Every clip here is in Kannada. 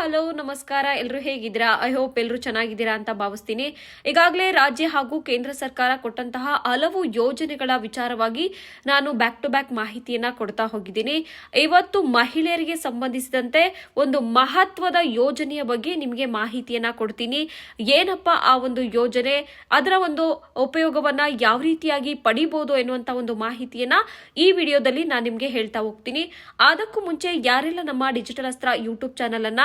ಹಲೋ, ನಮಸ್ಕಾರ. ಎಲ್ಲರೂ ಹೇಗಿದ್ದೀರಾ? ಐ ಹೋಪ್ ಎಲ್ಲರೂ ಚೆನ್ನಾಗಿದ್ದೀರಾ ಅಂತ ಭಾವಿಸ್ತೀನಿ. ಈಗಾಗಲೇ ರಾಜ್ಯ ಹಾಗೂ ಕೇಂದ್ರ ಸರ್ಕಾರ ಕೊಟ್ಟಂತಹ ಹಲವು ಯೋಜನೆಗಳ ವಿಚಾರವಾಗಿ ನಾನು ಬ್ಯಾಕ್ ಟು ಬ್ಯಾಕ್ ಮಾಹಿತಿಯನ್ನ ಕೊಡ್ತಾ ಹೋಗಿದ್ದೀನಿ. ಇವತ್ತು ಮಹಿಳೆಯರಿಗೆ ಸಂಬಂಧಿಸಿದಂತೆ ಒಂದು ಮಹತ್ವದ ಯೋಜನೆಯ ಬಗ್ಗೆ ನಿಮಗೆ ಮಾಹಿತಿಯನ್ನ ಕೊಡ್ತೀನಿ. ಏನಪ್ಪ ಆ ಒಂದು ಯೋಜನೆ? ಅದರ ಒಂದು ಉಪಯೋಗವನ್ನ ಯಾವ ರೀತಿಯಾಗಿ ಪಡಿಬಹುದು ಎನ್ನುವಂತ ಒಂದು ಮಾಹಿತಿಯನ್ನ ಈ ವಿಡಿಯೋದಲ್ಲಿ ನಾನು ನಿಮಗೆ ಹೇಳ್ತಾ ಹೋಗ್ತೀನಿ. ಅದಕ್ಕೂ ಮುಂಚೆ ಯಾರೆಲ್ಲ ನಮ್ಮ ಡಿಜಿಟಲ್ ಅಸ್ತ್ರ ಯೂಟ್ಯೂಬ್ ಚಾನಲ್ ಅನ್ನ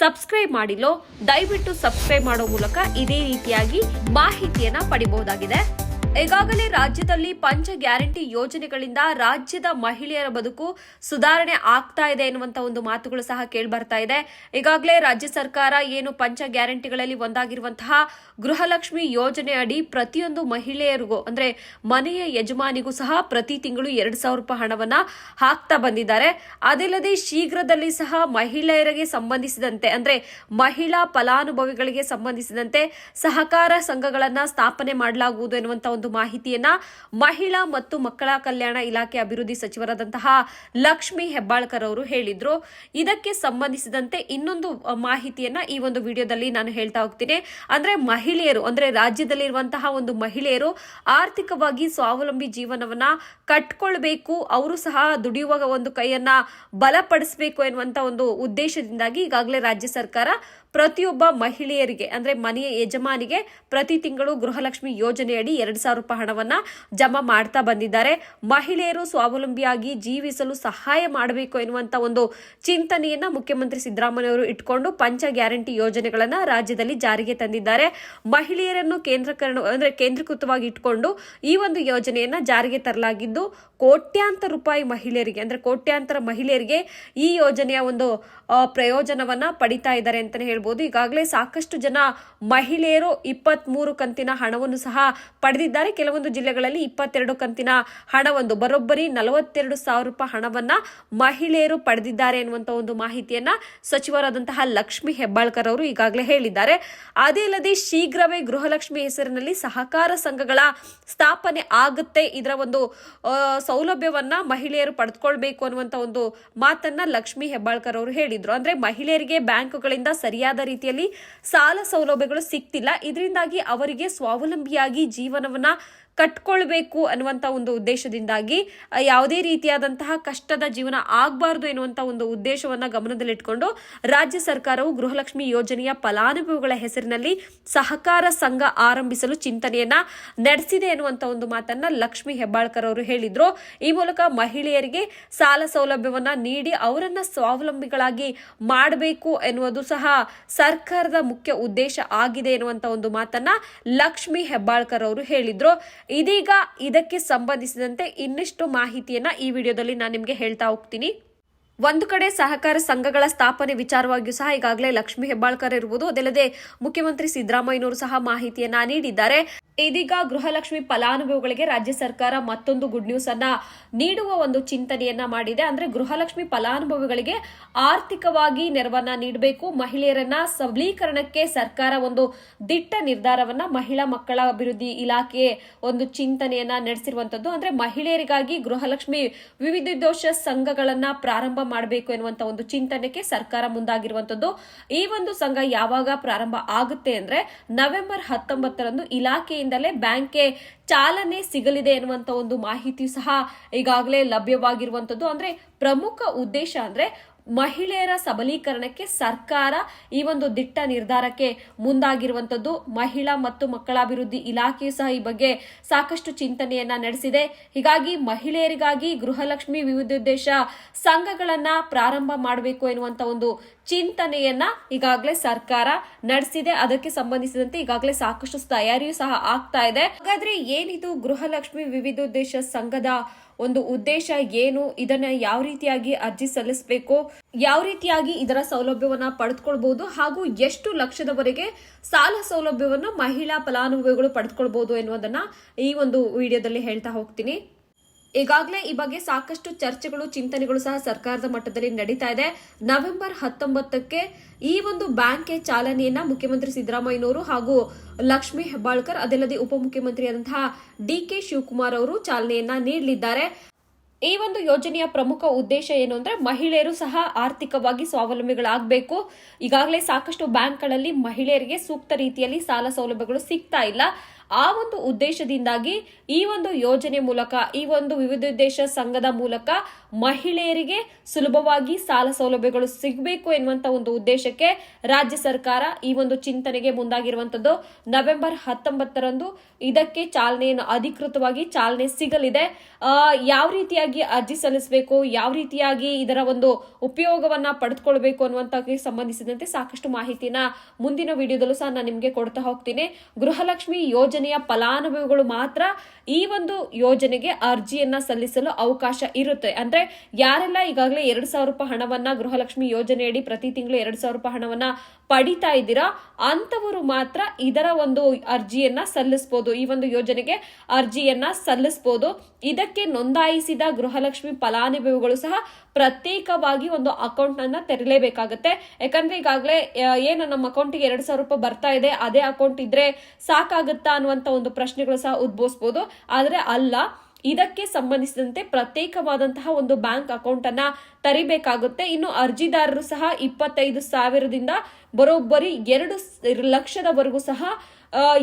ಸಬ್ಸ್ಕ್ರೈಬ್ ಮಾಡಿಲ್ಲೋ ದಯವಿಟ್ಟು ಸಬ್ಸ್ಕ್ರೈಬ್ ಮಾಡೋ ಮೂಲಕ ಇದೇ ರೀತಿಯಾಗಿ ಮಾಹಿತಿಯನ್ನ ಪಡಿಬಹುದಾಗಿದೆ. ಈಗಾಗಲೇ ರಾಜ್ಯದಲ್ಲಿ ಪಂಚ ಗ್ಯಾರಂಟಿ ಯೋಜನೆಗಳಿಂದ ರಾಜ್ಯದ ಮಹಿಳೆಯರ ಬದುಕು ಸುಧಾರಣೆ ಆಗ್ತಾ ಇದೆ ಎನ್ನುವಂತ ಒಂದು ಮಾತುಗಳು ಸಹ ಕೇಳ್ಬರ್ತಾ ಇದೆ. ಈಗಾಗಲೇ ರಾಜ್ಯ ಸರ್ಕಾರ ಏನು ಪಂಚ ಗ್ಯಾರಂಟಿಗಳಲ್ಲಿ ಒಂದಾಗಿರುವಂತಹ ಗೃಹಲಕ್ಷ್ಮಿ ಯೋಜನೆ ಅಡಿ ಪ್ರತಿಯೊಂದು ಮಹಿಳೆಯರಿಗೂ, ಅಂದ್ರೆ ಮನೆಯ ಯಜಮಾನಿಗೂ ಸಹ ಪ್ರತಿ ತಿಂಗಳು ಎರಡು ಸಾವಿರ ರೂಪಾಯಿ ಹಣವನ್ನ ಹಾಕ್ತಾ ಬಂದಿದ್ದಾರೆ. ಅದಿಲ್ಲದೆ ಶೀಘ್ರದಲ್ಲಿ ಸಹ ಮಹಿಳೆಯರಿಗೆ ಸಂಬಂಧಿಸಿದಂತೆ, ಅಂದ್ರೆ ಮಹಿಳಾ ಫಲಾನುಭವಿಗಳಿಗೆ ಸಂಬಂಧಿಸಿದಂತೆ ಸಹಕಾರ ಸಂಘಗಳನ್ನ ಸ್ಥಾಪನೆ ಮಾಡಲಾಗುವುದು ಎನ್ನುವಂತ ಒಂದು ಮಾಹಿತಿಯನ್ನ ಮಹಿಳಾ ಮತ್ತು ಮಕ್ಕಳ ಕಲ್ಯಾಣ ಇಲಾಖೆ ಅಭಿವೃದ್ಧಿ ಸಚಿವರಾದಂತಹ ಲಕ್ಷ್ಮಿ ಹೆಬ್ಬಾಳ್ಕರ್ ಅವರು ಹೇಳಿದ್ರು. ಇದಕ್ಕೆ ಸಂಬಂಧಿಸಿದಂತೆ ಇನ್ನೊಂದು ಮಾಹಿತಿಯನ್ನ ಈ ಒಂದು ವಿಡಿಯೋದಲ್ಲಿ ನಾನು ಹೇಳ್ತಾ ಹೋಗ್ತೀನಿ. ಅಂದ್ರೆ ಮಹಿಳೆಯರು, ಅಂದ್ರೆ ರಾಜ್ಯದಲ್ಲಿರುವಂತಹ ಒಂದು ಮಹಿಳೆಯರು ಆರ್ಥಿಕವಾಗಿ ಸ್ವಾವಲಂಬಿ ಜೀವನವನ್ನ ಕಟ್ಕೊಳ್ಬೇಕು. ಅವರು ಸಹ ದುಡಿಯುವ ಒಂದು ಕೈಯನ್ನ ಬಲಪಡಿಸಬೇಕು ಎನ್ನುವಂತ ಒಂದು ಉದ್ದೇಶದಿಂದಾಗಿ ಈಗಾಗಲೇ ರಾಜ್ಯ ಸರ್ಕಾರ ಪ್ರತಿಯೊಬ್ಬ ಮಹಿಳೆಯರಿಗೆ, ಅಂದ್ರೆ ಮನೆಯ ಯಜಮಾನಿಗೆ ಪ್ರತಿ ತಿಂಗಳು ಗೃಹಲಕ್ಷ್ಮಿ ಯೋಜನೆಯಡಿ ಎರಡು ಸಾವಿರ ರೂಪಾಯಿ ಹಣವನ್ನ ಜಮಾ ಮಾಡ್ತಾ ಬಂದಿದ್ದಾರೆ. ಮಹಿಳೆಯರು ಸ್ವಾವಲಂಬಿಯಾಗಿ ಜೀವಿಸಲು ಸಹಾಯ ಮಾಡಬೇಕು ಎನ್ನುವಂತ ಒಂದು ಚಿಂತನೆಯನ್ನ ಮುಖ್ಯಮಂತ್ರಿ ಸಿದ್ದರಾಮಯ್ಯ ಅವರು ಇಟ್ಕೊಂಡು ಪಂಚ ಗ್ಯಾರಂಟಿ ಯೋಜನೆಗಳನ್ನ ರಾಜ್ಯದಲ್ಲಿ ಜಾರಿಗೆ ತಂದಿದ್ದಾರೆ. ಮಹಿಳೆಯರನ್ನು ಕೇಂದ್ರಕರಣ, ಅಂದ್ರೆ ಕೇಂದ್ರೀಕೃತವಾಗಿ ಇಟ್ಕೊಂಡು ಈ ಒಂದು ಯೋಜನೆಯನ್ನ ಜಾರಿಗೆ ತರಲಾಗಿದ್ದು ಕೋಟ್ಯಾಂತರ ರೂಪಾಯಿ ಮಹಿಳೆಯರಿಗೆ, ಅಂದ್ರೆ ಕೋಟ್ಯಾಂತರ ಮಹಿಳೆಯರಿಗೆ ಈ ಯೋಜನೆಯ ಒಂದು ಪ್ರಯೋಜನವನ್ನು ಪಡಿತಾ ಇದ್ದಾರೆ ಅಂತಲೇ ಹೇಳ್ಬೋದು. ಈಗಾಗಲೇ ಸಾಕಷ್ಟು ಜನ ಮಹಿಳೆಯರು ಇಪ್ಪತ್ತ್ ಮೂರು ಕಂತಿನ ಹಣವನ್ನು ಸಹ ಪಡೆದಿದ್ದಾರೆ. ಕೆಲವೊಂದು ಜಿಲ್ಲೆಗಳಲ್ಲಿ ಇಪ್ಪತ್ತೆರಡು ಕಂತಿನ ಹಣವೊಂದು, ಬರೋಬ್ಬರಿ ನಲವತ್ತೆರಡು ಸಾವಿರ ರೂಪಾಯಿ ಹಣವನ್ನ ಮಹಿಳೆಯರು ಪಡೆದಿದ್ದಾರೆ ಎನ್ನುವಂತ ಒಂದು ಮಾಹಿತಿಯನ್ನ ಸಚಿವರಾದಂತಹ ಲಕ್ಷ್ಮಿ ಹೆಬ್ಬಾಳ್ಕರ್ ಅವರು ಈಗಾಗಲೇ ಹೇಳಿದ್ದಾರೆ. ಅದೇ ಅಲ್ಲದೆ ಶೀಘ್ರವೇ ಗೃಹಲಕ್ಷ್ಮಿ ಹೆಸರಿನಲ್ಲಿ ಸಹಕಾರ ಸಂಘಗಳ ಸ್ಥಾಪನೆ ಆಗುತ್ತೆ. ಇದರ ಒಂದು ಸೌಲಭ್ಯವನ್ನ ಮಹಿಳೆಯರು ಪಡೆದುಕೊಳ್ಬೇಕು ಅನ್ನುವಂತ ಒಂದು ಮಾತನ್ನ ಲಕ್ಷ್ಮಿ ಹೆಬ್ಬಾಳ್ಕರ್ ಅವರು ಹೇಳಿದ್ರು. ಅಂದ್ರೆ ಮಹಿಳೆಯರಿಗೆ ಬ್ಯಾಂಕುಗಳಿಂದ ಸರಿಯಾದ ರೀತಿಯಲ್ಲಿ ಸಾಲ ಸೌಲಭ್ಯಗಳು ಸಿಗ್ತಿಲ್ಲ. ಇದರಿಂದಾಗಿ ಅವರಿಗೆ ಸ್ವಾವಲಂಬಿಯಾಗಿ ಜೀವನವನ್ನ ಕಟ್ಕೊಳ್ಬೇಕು ಅನ್ನುವಂತ ಒಂದು ಉದ್ದೇಶದಿಂದಾಗಿ ಯಾವುದೇ ರೀತಿಯಾದಂತಹ ಕಷ್ಟದ ಜೀವನ ಆಗಬಾರ್ದು ಎನ್ನುವಂಥ ಒಂದು ಉದ್ದೇಶವನ್ನ ಗಮನದಲ್ಲಿಟ್ಕೊಂಡು ರಾಜ್ಯ ಸರ್ಕಾರವು ಗೃಹಲಕ್ಷ್ಮಿ ಯೋಜನೆಯ ಫಲಾನುಭವಿಗಳ ಹೆಸರಿನಲ್ಲಿ ಸಹಕಾರ ಸಂಘ ಆರಂಭಿಸಲು ಚಿಂತನೆಯನ್ನ ನಡೆಸಿದೆ ಎನ್ನುವಂಥ ಒಂದು ಮಾತನ್ನ ಲಕ್ಷ್ಮಿ ಹೆಬ್ಬಾಳ್ಕರ್ ಅವರು ಹೇಳಿದ್ರು. ಈ ಮೂಲಕ ಮಹಿಳೆಯರಿಗೆ ಸಾಲ ಸೌಲಭ್ಯವನ್ನ ನೀಡಿ ಅವರನ್ನ ಸ್ವಾವಲಂಬಿಗಳಾಗಿ ಮಾಡಬೇಕು ಎನ್ನುವುದು ಸಹ ಸರ್ಕಾರದ ಮುಖ್ಯ ಉದ್ದೇಶ ಆಗಿದೆ ಎನ್ನುವಂಥ ಒಂದು ಮಾತನ್ನ ಲಕ್ಷ್ಮಿ ಹೆಬ್ಬಾಳ್ಕರ್ ಅವರು ಹೇಳಿದ್ರು. ಇದೀಗ ಇದಕ್ಕೆ ಸಂಬಂಧಿಸಿದಂತೆ ಇನ್ನಿಷ್ಟು ಮಾಹಿತಿಯನ್ನ ಈ ವಿಡಿಯೋದಲ್ಲಿ ನಾನು ನಿಮಗೆ ಹೇಳ್ತಾ ಹೋಗ್ತೀನಿ. ಒಂದು ಕಡೆ ಸಹಕಾರ ಸಂಘಗಳ ಸ್ಥಾಪನೆ ವಿಚಾರವಾಗಿಯೂ ಸಹ ಈಗಾಗಲೇ ಲಕ್ಷ್ಮಿ ಹೆಬ್ಬಾಳ್ಕರ್ ಇರುವುದು. ಅದಲ್ಲದೆ ಮುಖ್ಯಮಂತ್ರಿ ಸಿದ್ದರಾಮಯ್ಯನವರು ಸಹ ಮಾಹಿತಿಯನ್ನ ನೀಡಿದ್ದಾರೆ. ಇದೀಗ ಗೃಹಲಕ್ಷ್ಮಿ ಫಲಾನುಭವಿಗಳಿಗೆ ರಾಜ್ಯ ಸರ್ಕಾರ ಮತ್ತೊಂದು ಗುಡ್ ನ್ಯೂಸ್ ಅನ್ನ ನೀಡುವ ಒಂದು ಚಿಂತನೆಯನ್ನ ಮಾಡಿದೆ. ಅಂದ್ರೆ ಗೃಹಲಕ್ಷ್ಮಿ ಫಲಾನುಭವಿಗಳಿಗೆ ಆರ್ಥಿಕವಾಗಿ ನೆರವನ್ನ ನೀಡಬೇಕು. ಮಹಿಳೆಯರನ್ನ ಸಬಲೀಕರಣಕ್ಕೆ ಸರ್ಕಾರ ಒಂದು ದಿಟ್ಟ ನಿರ್ಧಾರವನ್ನ ಮಹಿಳಾ ಮಕ್ಕಳ ಅಭಿವೃದ್ಧಿ ಇಲಾಖೆ ಒಂದು ಚಿಂತನೆಯನ್ನ ನಡೆಸಿರುವಂತದ್ದು. ಅಂದ್ರೆ ಮಹಿಳೆಯರಿಗಾಗಿ ಗೃಹಲಕ್ಷ್ಮಿ ದೋಷ ಸಂಘಗಳನ್ನ ಪ್ರಾರಂಭ ಮಾಡಬೇಕು ಎನ್ನುವಂತ ಒಂದು ಚಿಂತನೆಗೆ ಸರ್ಕಾರ ಮುಂದಾಗಿರುವಂತದ್ದು. ಈ ಒಂದು ಸಂಘ ಯಾವಾಗ ಪ್ರಾರಂಭ ಆಗುತ್ತೆ ಅಂದ್ರೆ ನವೆಂಬರ್ ಹತ್ತೊಂಬತ್ತರಂದು ಇಲಾಖೆಯಿಂದಲೇ ಬ್ಯಾಂಕ್ಗೆ ಚಾಲನೆ ಸಿಗಲಿದೆ ಎನ್ನುವಂತ ಒಂದು ಮಾಹಿತಿ ಸಹ ಈಗಾಗಲೇ ಲಭ್ಯವಾಗಿರುವಂತದ್ದು. ಅಂದ್ರೆ ಪ್ರಮುಖ ಉದ್ದೇಶ ಅಂದ್ರೆ ಮಹಿಳೆಯರ ಸಬಲೀಕರಣಕ್ಕೆ ಸರ್ಕಾರ ಈ ಒಂದು ದಿಟ್ಟ ನಿರ್ಧಾರಕ್ಕೆ ಮುಂದಾಗಿರುವಂತದ್ದು ಮಹಿಳಾ ಮತ್ತು ಮಕ್ಕಳ ಅಭಿವೃದ್ಧಿ ಇಲಾಖೆಯು ಸಹ ಈ ಬಗ್ಗೆ ಸಾಕಷ್ಟು ಚಿಂತನೆಯನ್ನ ನಡೆಸಿದೆ. ಹೀಗಾಗಿ ಮಹಿಳೆಯರಿಗಾಗಿ ಗೃಹಲಕ್ಷ್ಮಿ ವಿವಿಧೋದ್ದೇಶ ಸಂಘಗಳನ್ನ ಪ್ರಾರಂಭ ಮಾಡಬೇಕು ಎನ್ನುವಂತ ಒಂದು ಚಿಂತನೆಯನ್ನ ಈಗಾಗಲೇ ಸರ್ಕಾರ ನಡೆಸಿದೆ. ಅದಕ್ಕೆ ಸಂಬಂಧಿಸಿದಂತೆ ಈಗಾಗಲೇ ಸಾಕಷ್ಟು ತಯಾರಿಯೂ ಸಹ ಆಗ್ತಾ ಇದೆ. ಹಾಗಾದ್ರೆ ಏನಿದು ಗೃಹಲಕ್ಷ್ಮಿ ವಿವಿಧೋದ್ದೇಶ ಸಂಘದ ಒಂದು ಉದ್ದೇಶ ಏನು, ಇದನ್ನ ಯಾವ ರೀತಿಯಾಗಿ ಅರ್ಜಿ ಸಲ್ಲಿಸಬೇಕು, ಯಾವ ರೀತಿಯಾಗಿ ಇದರ ಸೌಲಭ್ಯವನ್ನ ಪಡೆದುಕೊಳ್ಬಹುದು ಹಾಗೂ ಎಷ್ಟು ಲಕ್ಷದವರೆಗೆ ಸಾಲ ಸೌಲಭ್ಯವನ್ನ ಮಹಿಳಾ ಫಲಾನುಭವಿಗಳು ಪಡೆದುಕೊಳ್ಬಹುದು ಎನ್ನುವುದನ್ನ ಈ ಒಂದು ವಿಡಿಯೋದಲ್ಲಿ ಹೇಳ್ತಾ ಹೋಗ್ತೀನಿ. ಈಗಾಗಲೇ ಈ ಬಗ್ಗೆ ಸಾಕಷ್ಟು ಚರ್ಚೆಗಳು, ಚಿಂತನೆಗಳು ಸಹ ಸರ್ಕಾರದ ಮಟ್ಟದಲ್ಲಿ ನಡೀತಾ ಇದೆ. ನವೆಂಬರ್ ಹತ್ತೊಂಬತ್ತಕ್ಕೆ ಈ ಒಂದು ಬ್ಯಾಂಕ್ಗೆ ಚಾಲನೆಯನ್ನ ಮುಖ್ಯಮಂತ್ರಿ ಸಿದ್ದರಾಮಯ್ಯನವರು ಹಾಗೂ ಲಕ್ಷ್ಮೀ ಹೆಬ್ಬಾಳ್ಕರ್, ಅದಲ್ಲದೆ ಉಪಮುಖ್ಯಮಂತ್ರಿಯಾದಂತಹ ಡಿ ಕೆ ಶಿವಕುಮಾರ್ ಅವರು ಚಾಲನೆಯನ್ನ ನೀಡಲಿದ್ದಾರೆ. ಈ ಒಂದು ಯೋಜನೆಯ ಪ್ರಮುಖ ಉದ್ದೇಶ ಏನು ಅಂದ್ರೆ ಮಹಿಳೆಯರು ಸಹ ಆರ್ಥಿಕವಾಗಿ ಸ್ವಾವಲಂಬಿಗಳಾಗಬೇಕು. ಈಗಾಗಲೇ ಸಾಕಷ್ಟು ಬ್ಯಾಂಕ್ಗಳಲ್ಲಿ ಮಹಿಳೆಯರಿಗೆ ಸೂಕ್ತ ರೀತಿಯಲ್ಲಿ ಸಾಲ ಸೌಲಭ್ಯಗಳು ಸಿಗ್ತಾ ಇಲ್ಲ. ಆ ಒಂದು ಉದ್ದೇಶದಿಂದಾಗಿ ಈ ಒಂದು ಯೋಜನೆ ಮೂಲಕ ಈ ಒಂದು ವಿವಿಧ ಉದ್ದೇಶ ಸಂಘದ ಮೂಲಕ ಮಹಿಳೆಯರಿಗೆ ಸುಲಭವಾಗಿ ಸಾಲ ಸೌಲಭ್ಯಗಳು ಸಿಗಬೇಕು ಎನ್ನುವಂತ ಒಂದು ಉದ್ದೇಶಕ್ಕೆ ರಾಜ್ಯ ಸರ್ಕಾರ ಈ ಒಂದು ಚಿಂತನೆಗೆ ಮುಂದಾಗಿರುವಂತದ್ದು. ನವೆಂಬರ್ ಹತ್ತೊಂಬತ್ತರಂದು ಇದಕ್ಕೆ ಚಾಲನೆಯನ್ನು ಅಧಿಕೃತವಾಗಿ ಚಾಲನೆ ಸಿಗಲಿದೆ. ಯಾವ ರೀತಿಯಾಗಿ ಅರ್ಜಿ ಸಲ್ಲಿಸಬೇಕು, ಯಾವ ರೀತಿಯಾಗಿ ಇದರ ಒಂದು ಉಪಯೋಗವನ್ನ ಪಡೆದುಕೊಳ್ಬೇಕು ಅನ್ನುವಂತಕ್ಕೆ ಸಂಬಂಧಿಸಿದಂತೆ ಸಾಕಷ್ಟು ಮಾಹಿತಿನ ಮುಂದಿನ ವಿಡಿಯೋದಲ್ಲೂ ಸಹ ನಾನು ನಿಮಗೆ ಕೊಡ್ತಾ ಹೋಗ್ತೀನಿ. ಗೃಹಲಕ್ಷ್ಮಿ ಯೋಜನೆಯ ಫಲಾನುಭವಿಗಳು ಮಾತ್ರ ಈ ಒಂದು ಯೋಜನೆಗೆ ಅರ್ಜಿಯನ್ನ ಸಲ್ಲಿಸಲು ಅವಕಾಶ ಇರುತ್ತೆ. ಅಂದ್ರೆ ಯಾರೆಲ್ಲ ಈಗಾಗಲೇ ಎರಡ್ ಸಾವಿರ ರೂಪಾಯಿ ಹಣವನ್ನ ಗೃಹಲಕ್ಷ್ಮಿ ಯೋಜನೆಯಡಿ ಪ್ರತಿ ತಿಂಗಳು ಎರಡ್ ಸಾವಿರ ರೂಪಾಯಿ ಹಣವನ್ನ ಪಡಿತಾ ಇದ್ದೀರಾ? ಅಂತವರು ಮಾತ್ರ ಇದರ ಒಂದು ಅರ್ಜಿಯನ್ನ ಸಲ್ಲಿಸಬಹುದು ಈ ಒಂದು ಯೋಜನೆಗೆ ಅರ್ಜಿಯನ್ನ ಸಲ್ಲಿಸಬಹುದು ಇದಕ್ಕೆ ನೋಂದಾಯಿಸಿದ ಗೃಹಲಕ್ಷ್ಮಿ ಫಲಾನುಭವಿಗಳು ಸಹ ಪ್ರತ್ಯೇಕವಾಗಿ ಒಂದು ಅಕೌಂಟ್ ಅನ್ನ ತೆರಲೇಬೇಕಾಗತ್ತೆ. ಯಾಕಂದ್ರೆ ಈಗಾಗಲೇ ಏನು ನಮ್ಮ ಅಕೌಂಟಿಗೆ ಎರಡು ಸಾವಿರ ರೂಪಾಯಿ ಬರ್ತಾ ಇದೆ, ಅದೇ ಅಕೌಂಟ್ ಇದ್ರೆ ಸಾಕಾಗುತ್ತಾ ಅನ್ನುವಂತ ಒಂದು ಪ್ರಶ್ನೆಗಳು ಸಹ ಉದ್ಭವಿಸಬಹುದು ಆದ್ರೆ ಅಲ್ಲ ಇದಕ್ಕೆ ಸಂಬಂಧಿಸಿದಂತೆ ಪ್ರತ್ಯೇಕವಾದಂತಹ ಒಂದು ಬ್ಯಾಂಕ್ ಅಕೌಂಟ್ ಅನ್ನ ತರಿಬೇಕಾಗುತ್ತೆ. ಇನ್ನು ಅರ್ಜಿದಾರರು ಸಹ ಇಪ್ಪತ್ತೈದು ಸಾವಿರದಿಂದ ಬರೋಬ್ಬರಿ ಎರಡು ಲಕ್ಷದವರೆಗೂ ಸಹ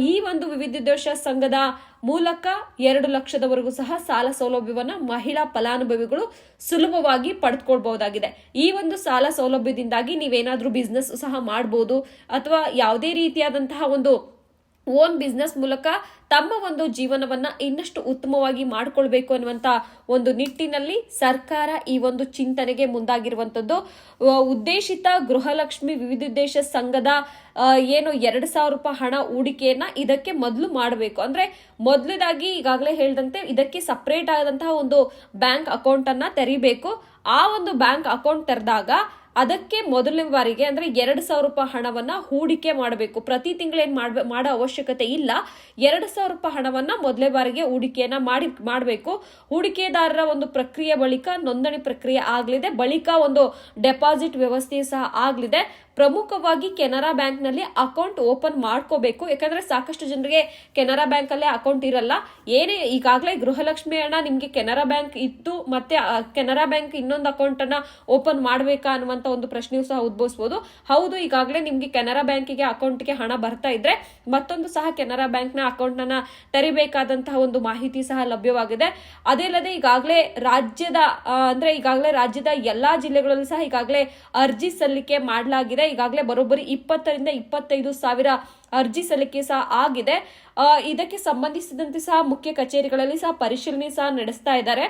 ಈ ಒಂದು ವಿವಿಧೋದ್ದೇಶ ಸಂಘದ ಮೂಲಕ ಎರಡು ಲಕ್ಷದವರೆಗೂ ಸಹ ಸಾಲ ಸೌಲಭ್ಯವನ್ನು ಮಹಿಳಾ ಫಲಾನುಭವಿಗಳು ಸುಲಭವಾಗಿ ಪಡೆದುಕೊಳ್ಬಹುದಾಗಿದೆ ಈ ಒಂದು ಸಾಲ ಸೌಲಭ್ಯದಿಂದಾಗಿ ನೀವೇನಾದ್ರೂ ಬಿಸ್ನೆಸ್ ಸಹ ಮಾಡಬಹುದು ಅಥವಾ ಯಾವುದೇ ರೀತಿಯಾದಂತಹ ಒಂದು ಓನ್ ಬಿಸ್ನೆಸ್ ಮೂಲಕ ತಮ್ಮ ಒಂದು ಜೀವನವನ್ನ ಇನ್ನಷ್ಟು ಉತ್ತಮವಾಗಿ ಮಾಡಿಕೊಳ್ಬೇಕು ಅನ್ನುವಂತ ಒಂದು ನಿಟ್ಟಿನಲ್ಲಿ ಸರ್ಕಾರ ಈ ಒಂದು ಚಿಂತನೆಗೆ ಮುಂದಾಗಿರುವಂತದ್ದು. ಉದ್ದೇಶಿತ ಗೃಹಲಕ್ಷ್ಮಿ ವಿವಿಧೋದ್ದೇಶ ಸಂಘದ ಏನು ಎರಡ್ ಸಾವಿರ ರೂಪಾಯಿ ಹಣ ಹೂಡಿಕೆಯನ್ನ ಇದಕ್ಕೆ ಮೊದಲು ಮಾಡಬೇಕು. ಅಂದ್ರೆ ಮೊದಲದಾಗಿ ಈಗಾಗಲೇ ಹೇಳಿದಂತೆ ಇದಕ್ಕೆ ಸಪ್ರೇಟ್ ಆದಂತಹ ಒಂದು ಬ್ಯಾಂಕ್ ಅಕೌಂಟ್ ಅನ್ನ ತೆರಿಬೇಕು. ಆ ಒಂದು ಬ್ಯಾಂಕ್ ಅಕೌಂಟ್ ತೆರೆದಾಗ ಅದಕ್ಕೆ ಮೊದಲನೇ ಬಾರಿಗೆ ಅಂದ್ರೆ ಎರಡು ಸಾವಿರ ರೂಪಾಯಿ ಹಣವನ್ನ ಹೂಡಿಕೆ ಮಾಡಬೇಕು. ಪ್ರತಿ ತಿಂಗಳು ಏನ್ ಮಾಡ್ಬೇ, ಮಾಡೋ ಅವಶ್ಯಕತೆ ಇಲ್ಲ. ಎರಡು ಸಾವಿರ ರೂಪಾಯಿ ಹಣವನ್ನ ಮೊದಲನೇ ಬಾರಿಗೆ ಹೂಡಿಕೆಯನ್ನ ಮಾಡಿ, ಮಾಡಬೇಕು. ಹೂಡಿಕೆದಾರರ ಒಂದು ಪ್ರಕ್ರಿಯೆ ಬಳಿಕ ನೋಂದಣಿ ಪ್ರಕ್ರಿಯೆ ಆಗಲಿದೆ. ಬಳಿಕ ಒಂದು ಡೆಪಾಸಿಟ್ ವ್ಯವಸ್ಥೆ ಸಹ ಆಗಲಿದೆ. ಪ್ರಮುಖವಾಗಿ ಕೆನರಾ ಬ್ಯಾಂಕ್ನಲ್ಲಿ ಅಕೌಂಟ್ ಓಪನ್ ಮಾಡ್ಕೋಬೇಕು. ಯಾಕಂದ್ರೆ ಸಾಕಷ್ಟು ಜನರಿಗೆ ಕೆನರಾ ಬ್ಯಾಂಕ್ ಅಲ್ಲೇ ಅಕೌಂಟ್ ಇರಲ್ಲ. ಏನೇ ಈಗಾಗಲೇ ಗೃಹಲಕ್ಷ್ಮಿ ಹಣ ನಿಮ್ಗೆ ಕೆನರಾ ಬ್ಯಾಂಕ್ ಇತ್ತು ಮತ್ತೆ ಕೆನರಾ ಬ್ಯಾಂಕ್ ಇನ್ನೊಂದು ಅಕೌಂಟ್ ಅನ್ನ ಓಪನ್ ಮಾಡಬೇಕಾ ಅನ್ನುವಂತ ಒಂದು ಪ್ರಶ್ನೆಯೂ ಸಹ ಉದ್ಭವಿಸಬಹುದು ಹೌದು, ಈಗಾಗಲೇ ನಿಮ್ಗೆ ಕೆನರಾ ಬ್ಯಾಂಕಿಗೆ ಅಕೌಂಟ್ಗೆ ಹಣ ಬರ್ತಾ ಇದ್ರೆ ಮತ್ತೊಂದು ಸಹ ಕೆನರಾ ಬ್ಯಾಂಕ್ನ ಅಕೌಂಟ್ ಅನ್ನ ತೆರಿಬೇಕಾದಂತಹ ಒಂದು ಮಾಹಿತಿ ಸಹ ಲಭ್ಯವಾಗಿದೆ. ಅದೇ ಅಲ್ಲದೆ ಈಗಾಗಲೇ ರಾಜ್ಯದ ಅಂದ್ರೆ ಈಗಾಗಲೇ ರಾಜ್ಯದ ಎಲ್ಲಾ ಜಿಲ್ಲೆಗಳಲ್ಲೂ ಸಹ ಈಗಾಗಲೇ ಅರ್ಜಿ ಸಲ್ಲಿಕೆ ಮಾಡಲಾಗಿದೆ. ಈಗಾಗಲೇ ಬರೋಬ್ಬರಿ ಇಪ್ಪತ್ತರಿಂದ ಇಪ್ಪತ್ತೈದು ಸಾವಿರ ಅರ್ಜಿ ಸಲ್ಲಿಕೆ ಸಹ ಆಗಿದೆ. ಇದಕ್ಕೆ ಸಂಬಂಧಿಸಿದಂತೆ ಸಹ ಮುಖ್ಯ ಕಚೇರಿಗಳಲ್ಲಿ ಸಹ ಪರಿಶೀಲನೆ ಸಹ ನಡೆಸ್ತಾ ಇದ್ದಾರೆ.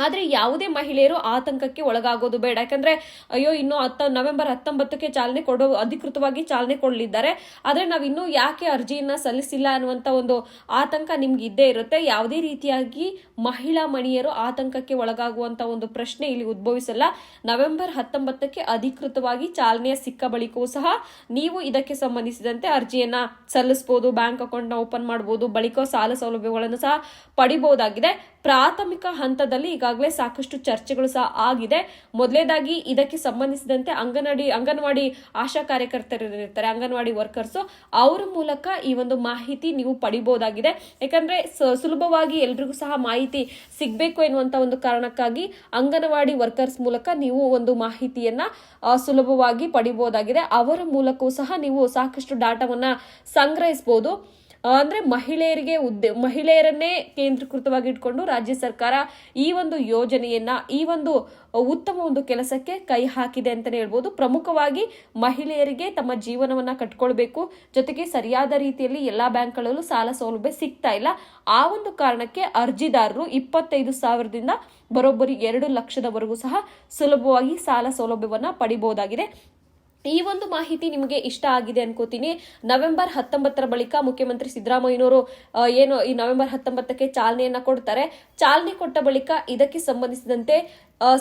ಆದ್ರೆ ಯಾವುದೇ ಮಹಿಳೆಯರು ಆತಂಕಕ್ಕೆ ಒಳಗಾಗೋದು ಬೇಡ. ಯಾಕಂದ್ರೆ, ಅಯ್ಯೋ, ಇನ್ನು ಹತ್ತ, ನವೆಂಬರ್ ಹತ್ತೊಂಬತ್ತಕ್ಕೆ ಚಾಲನೆ ಕೊಡೋ, ಅಧಿಕೃತವಾಗಿ ಚಾಲನೆ ಕೊಡಲಿದ್ದಾರೆ. ಆದರೆ ನಾವು ಇನ್ನೂ ಯಾಕೆ ಅರ್ಜಿಯನ್ನು ಸಲ್ಲಿಸಿಲ್ಲ ಅನ್ನುವಂತ ಒಂದು ಆತಂಕ ನಿಮ್ಗೆ ಇದ್ದೇ ಇರುತ್ತೆ. ಯಾವುದೇ ರೀತಿಯಾಗಿ ಮಹಿಳಾ ಮಣಿಯರು ಆತಂಕಕ್ಕೆ ಒಳಗಾಗುವಂತ ಒಂದು ಪ್ರಶ್ನೆ ಇಲ್ಲಿ ಉದ್ಭವಿಸಲ್ಲ. ನವೆಂಬರ್ ಹತ್ತೊಂಬತ್ತಕ್ಕೆ ಅಧಿಕೃತವಾಗಿ ಚಾಲನೆ ಸಿಕ್ಕ ಬಳಿಕವೂ ಸಹ ನೀವು ಇದಕ್ಕೆ ಸಂಬಂಧಿಸಿದಂತೆ ಅರ್ಜಿಯನ್ನು ಸಲ್ಲಿಸಬಹುದು ಬ್ಯಾಂಕ್ ಅಕೌಂಟ್ನ ಓಪನ್ ಮಾಡಬಹುದು ಬಳಿಕ ಸಾಲ ಸೌಲಭ್ಯಗಳನ್ನು ಸಹ ಪಡಿಬಹುದಾಗಿದೆ ಪ್ರಾಥಮಿಕ ಹಂತದಲ್ಲಿ ಈಗಾಗಲೇ ಸಾಕಷ್ಟು ಚರ್ಚೆಗಳು ಸಹ ಆಗಿದೆ. ಮೊದಲೇದಾಗಿ ಇದಕ್ಕೆ ಸಂಬಂಧಿಸಿದಂತೆ ಅಂಗನವಾಡಿ ಅಂಗನವಾಡಿ ಆಶಾ ಕಾರ್ಯಕರ್ತರು ಇರ್ತಾರೆ ಅಂಗನವಾಡಿ ವರ್ಕರ್ಸ್ ಅವರ ಮೂಲಕ ಈ ಒಂದು ಮಾಹಿತಿ ನೀವು ಪಡಿಬಹುದಾಗಿದೆ. ಯಾಕಂದ್ರೆ ಸುಲಭವಾಗಿ ಎಲ್ರಿಗೂ ಸಹ ಮಾಹಿತಿ ಸಿಗಬೇಕು ಎನ್ನುವಂತ ಒಂದು ಕಾರಣಕ್ಕಾಗಿ ಅಂಗನವಾಡಿ ವರ್ಕರ್ಸ್ ಮೂಲಕ ನೀವು ಒಂದು ಮಾಹಿತಿಯನ್ನ ಸುಲಭವಾಗಿ ಪಡಿಬಹುದಾಗಿದೆ. ಅವರ ಮೂಲಕವೂ ಸಹ ನೀವು ಸಾಕಷ್ಟು ಡಾಟಾವನ್ನ ಸಂಗ್ರಹಿಸಬಹುದು ಅಂದ್ರೆ ಮಹಿಳೆಯರಿಗೆ ಉದ್ದೆ, ಮಹಿಳೆಯರನ್ನೇ ಕೇಂದ್ರೀಕೃತವಾಗಿ ಇಟ್ಕೊಂಡು ರಾಜ್ಯ ಸರ್ಕಾರ ಈ ಒಂದು ಯೋಜನೆಯನ್ನ, ಈ ಒಂದು ಉತ್ತಮ ಒಂದು ಕೆಲಸಕ್ಕೆ ಕೈ ಹಾಕಿದೆ ಅಂತಲೇ ಹೇಳ್ಬೋದು. ಪ್ರಮುಖವಾಗಿ ಮಹಿಳೆಯರಿಗೆ ತಮ್ಮ ಜೀವನವನ್ನ ಕಟ್ಕೊಳ್ಬೇಕು. ಜೊತೆಗೆ ಸರಿಯಾದ ರೀತಿಯಲ್ಲಿ ಎಲ್ಲಾ ಬ್ಯಾಂಕ್ಗಳಲ್ಲೂ ಸಾಲ ಸೌಲಭ್ಯ ಸಿಗ್ತಾ ಇಲ್ಲ. ಆ ಒಂದು ಕಾರಣಕ್ಕೆ ಅರ್ಜಿದಾರರು ಇಪ್ಪತ್ತೈದು ಸಾವಿರದಿಂದ ಬರೋಬ್ಬರಿ ಎರಡು ಲಕ್ಷದವರೆಗೂ ಸಹ ಸುಲಭವಾಗಿ ಸಾಲ ಸೌಲಭ್ಯವನ್ನ ಪಡಿಬಹುದಾಗಿದೆ ಈ ಒಂದು ಮಾಹಿತಿ ನಿಮಗೆ ಇಷ್ಟ ಆಗಿದೆ ಅನ್ಕೋತೀನಿ. ನವೆಂಬರ್ ಹತ್ತೊಂಬತ್ತರ ಬಳಿಕ ಮುಖ್ಯಮಂತ್ರಿ ಸಿದ್ದರಾಮಯ್ಯನವರು ಏನು ಈ ನವೆಂಬರ್ ಹತ್ತೊಂಬತ್ತಕ್ಕೆ ಚಾಲನೆಯನ್ನ ಕೊಡ್ತಾರೆ. ಚಾಲನೆ ಕೊಟ್ಟ ಬಳಿಕ ಇದಕ್ಕೆ ಸಂಬಂಧಿಸಿದಂತೆ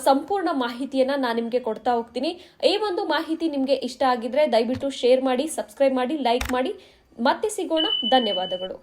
ಸಂಪೂರ್ಣ ಮಾಹಿತಿಯನ್ನ ನಾನು ನಿಮಗೆ ಕೊಡ್ತಾ ಹೋಗ್ತೀನಿ. ಈ ಒಂದು ಮಾಹಿತಿ ನಿಮಗೆ ಇಷ್ಟ ಆಗಿದ್ರೆ ದಯವಿಟ್ಟು ಶೇರ್ ಮಾಡಿ, ಸಬ್ಸ್ಕ್ರೈಬ್ ಮಾಡಿ, ಲೈಕ್ ಮಾಡಿ. ಮತ್ತೆ ಸಿಗೋಣ. ಧನ್ಯವಾದಗಳು.